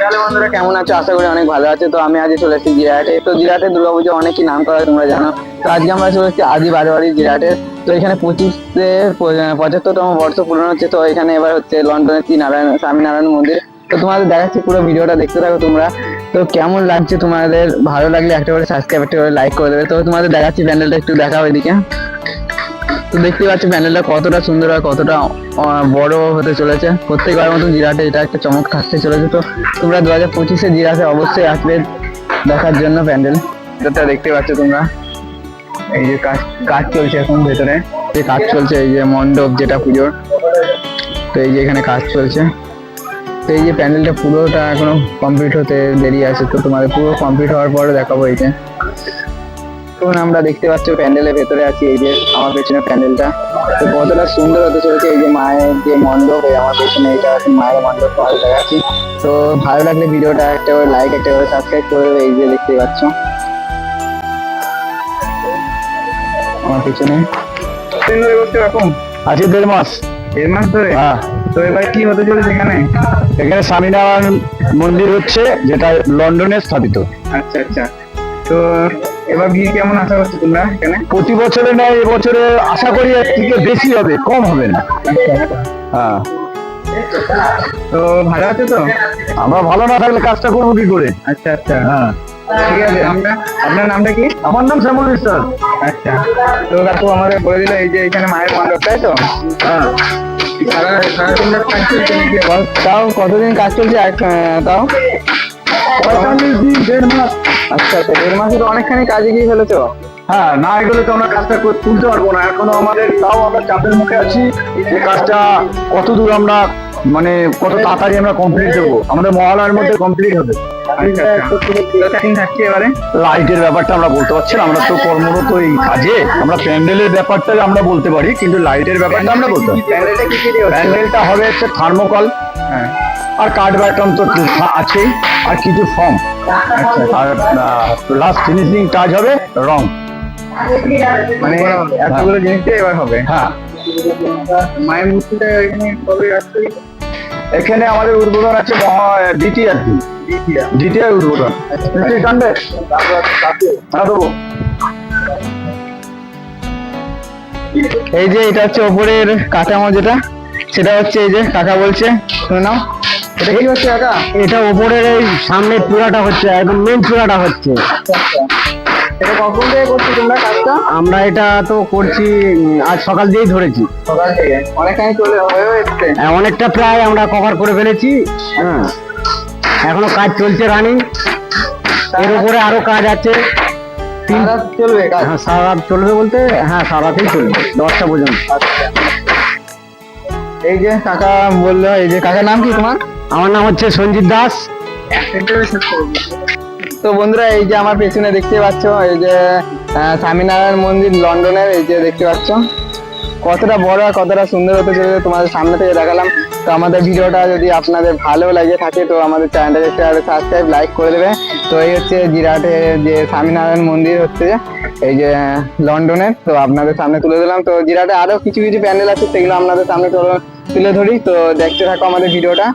তাহলে বন্ধুরা কেমন আছো? আশা করি অনেক ভালো আছে। তো আমি আজ চলে এসেছি জিরাটে। তো জিরাটে দুর্গাপুজো অনেকই নাম করা তোমরা জানো। তো আজকে আমরা চলে এসেছি আদি বারোয়ারি জিরাটে। তো এখানে পঁচিশে পঁচাত্তরতম বর্ষ পূরণ হচ্ছে। তো এখানে এবার হচ্ছে লন্ডনের শ্রী নারায়ণ, স্বামীনারায়ণ মন্দির। তো তোমাদের দেখাচ্ছি পুরো ভিডিওটা, দেখতে থাকো তোমরা। তো কেমন লাগছে তোমাদের? ভালো লাগলে একটা করে সাবস্ক্রাইব একটা করে লাইক করে দেবে। তো তোমাদের দেখাচ্ছি প্যান্ডেলটা একটু দেখাও এদিকে। তো দেখতে পাচ্ছ প্যান্ডেলটা কতটা সুন্দর আর কতটা বড় হতে চলেছে। প্রত্যেকবার মতন জিরাটে এটা একটা চমক থাকতে চলেছে। তো তোমরা দু হাজার পঁচিশে জিরাটে অবশ্যই আসবে দেখার জন্য প্যান্ডেল। যেটা দেখতে পাচ্ছ তোমরা। এই যে কাজ কাজ চলছে এখন ভেতরে। যে কাজ চলছে, এই যে মণ্ডপ যেটা পুজোর। তো এই যে এখানে কাজ চলছে। তো এই যে প্যান্ডেলটা পুরোটা এখনও কমপ্লিট হতে দেরি আছে। তো তোমাদের পুরো কমপ্লিট হওয়ার পরে দেখাবো এই যে। এখন আমরা দেখতে পাচ্ছি প্যান্ডেলের ভেতরে আছি এই যে আমার পেছনে প্যান্ডেলটা। তো কতটা সুন্দর হতে চলেছে এই যে মায়ের যে মণ্ডপ এই আমার পেছনে এটা আছে মায়ের মণ্ডপ ভালো দেখাচ্ছি। তো ভালো লাগলে ভিডিওটা একটা করে লাইক একটা করে সাবস্ক্রাইব করে এই যে দেখতে পাচ্ছ। আমার পেছনে। আছে দেড় মাস। দেড় মাস ধরে? হ্যাঁ। তো এবার কি হতে চলেছে এখানে? এখানে স্বামীনারায়ণ মন্দির হচ্ছে যেটা লন্ডনে স্থাপিত। আচ্ছা আচ্ছা। তো এবার ভিড় কেমন আশা করছ তোমরা এখানে? প্রতি বছরে নেয় এবছরে আশা করি এর থেকে বেশি হবে কম হবে না। হ্যাঁ। তো ভালো আছে তো? আমরা ভালো না থাকলে কাজটা করব কি করে? আচ্ছা আচ্ছা। হ্যাঁ। ঠিক আছে আমরা আপনার নামটা কি? আমার নাম শ্যামল বিশ্বাস আচ্ছা। তো কাকু আমাদের বলে দিল এই যে এখানে মায়ের মণ্ডপ তাই তো? হ্যাঁ? তাও কতদিন কাজ চলছে? তাও? পঁয়তাল্লিশ দিন দেড় মাস। আচ্ছা আচ্ছা দেড় মাসে তো অনেকখানি কাজে গিয়ে ফেলেছো? হ্যাঁ না এগুলো তো আমরা কাজটা তুলতে পারব না। এখনও আমাদের, তাও আমরা চাপের মুখে আছি। যে কাজটা কতদূর আমরা মানে কত তাড়াতাড়ি আমরা কমপ্লিট দেবো? আমাদের মহালয়ের মধ্যে কমপ্লিট হবে। আচ্ছা আচ্ছা। লাইটের ব্যাপারটা আমরা বলতে পারছি না আমরা তো কর্মরত এই কাজে। আমরা প্যান্ডেলের ব্যাপারটা আমরা বলতে পারি কিন্তু লাইটের ব্যাপারটা আমরা বলতে পারি প্যান্ডেলটা হবে হচ্ছে থার্মোকল হ্যাঁ আর কাঠ ব্যাটন তো আছেই আর কিছু ফর্ম আর লাস্ট ফিনিশিং টাচ হবে রং। মানে এতগুলো জিনিস দিয়ে এবার হবে। হ্যাঁ। মায়ের মূর্তিটা এখানে কবে আসছে? এখানে আমাদের উদ্বোধন আছে দ্বিতীয় দ্বিতীয়। উদ্বোধন। হ্যাঁ দেবো। এই যে এটা হচ্ছে ওপরের কাঠামো যেটা সেটা হচ্ছে এই যে কাকা বলছে শুনে নাও। এটা কি হচ্ছে কাকা? এটা ওপরের এই সামনের চূড়াটা হচ্ছে একদম মেন চূড়াটা হচ্ছে। এটা কখন থেকে করছ তোমরা কাজটা? আমরা এটা তো করছি আজ সকাল দিয়েই ধরেছি। সকাল থেকে? অনেকখানি চলে হয়ে এসছে। অনেকটা প্রায় আমরা কভার করে ফেলেছি। হ্যাঁ এখনও কাজ চলছে রানিং এর উপরে আরও কাজ আছে। চলবে হ্যাঁ সারা রাত চলবে বলতে হ্যাঁ সারা রাতেই চলবে দশটা পর্যন্ত। এই যে কাকা বলল এই যে কাকার নাম কি তোমার? আমার নাম হচ্ছে সঞ্জিত দাস। তো বন্ধুরা, এই যে আমার পেছনে দেখতে পাচ্ছ, এই যে স্বামীনারায়ণ মন্দির লন্ডনের, এই যে দেখতে পাচ্ছ। কতটা বড় আর কতটা সুন্দর হতে চলেছে তোমাদের সামনে থেকে দেখালাম। তো আমাদের ভিডিওটা যদি আপনাদের ভালো লাগে থাকে, তো আমাদের চ্যানেলটাকে শেয়ার সাবস্ক্রাইব লাইক করে দেবে। তো এই হচ্ছে জিরাটে যে স্বামীনারায়ণ মন্দির হচ্ছে, এই যে, লন্ডনের। তো আপনাদের সামনে তুলে দিলাম তো জিরাটে আরও কিছু কিছু প্যান্ডেল আছে, সেগুলো আপনাদের সামনে তুলে- ধরি। তো দেখতে থাকো আমাদের ভিডিওটা।